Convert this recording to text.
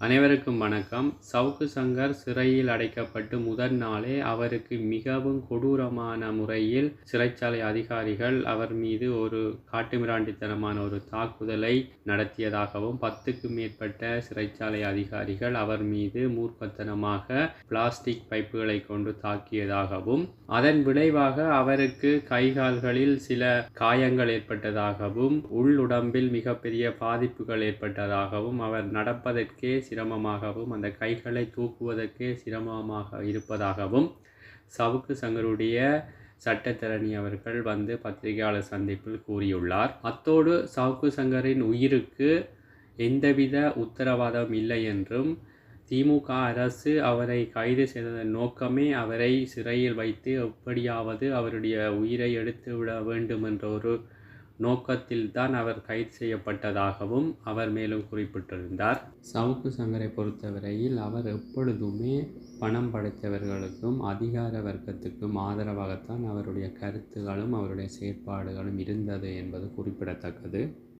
அனைவருக்கும் வணக்கம். சவுக்கு சங்கர் சிறையில் அடைக்கப்பட்டு முதல் நாளே அவருக்கு மிகவும் கொடூரமான முறையில் சிறைச்சாலை அதிகாரிகள் அவர் மீது ஒரு காட்டுமிராண்டித்தனமான ஒரு தாக்குதலை நடத்தியதாகவும் பத்துக்கும் மேற்பட்ட சிறைச்சாலை அதிகாரிகள் அவர் மீது மூர்க்கத்தனமாக பிளாஸ்டிக் பைப்புகளை கொண்டு தாக்கியதாகவும் அதன் விளைவாக அவருக்கு கைகால்களில் சில காயங்கள் ஏற்பட்டதாகவும் உள்ளுடம்பில் மிகப்பெரிய பாதிப்புகள் ஏற்பட்டதாகவும் அவர் நடப்பதற்கே சிரமமாகவும் அந்த கைகளை தூக்குவதற்கே சிரமமாக இருப்பதாகவும் சவுக்கு சங்கருடைய சட்டத்தரணி அவர்கள் வந்து பத்திரிகையாளர் சந்திப்பில் கூறியுள்ளார். அத்தோடு சவுக்கு சங்கரின் உயிருக்கு எந்தவித உத்தரவாதம் இல்லை என்றும் திமுக அரசு அவரை கைது செய்ததன் நோக்கமே அவரை சிறையில் வைத்து எப்படியாவது அவருடைய உயிரை எடுத்துவிட வேண்டும் என்ற ஒரு நோக்கத்தில் தான் அவர் கைது செய்யப்பட்டதாகவும் அவர் மேலும் குறிப்பிட்டிருந்தார். சவுக்கு சங்கரை பொறுத்தவரையில் அவர் எப்பொழுதுமே பணம் படைத்தவர்களுக்கும் அதிகார வர்க்கத்துக்கும் ஆதரவாகத்தான் அவருடைய கருத்துகளும் அவருடைய செயற்பாடுகளும் இருந்தது என்பது குறிப்பிடத்தக்கது.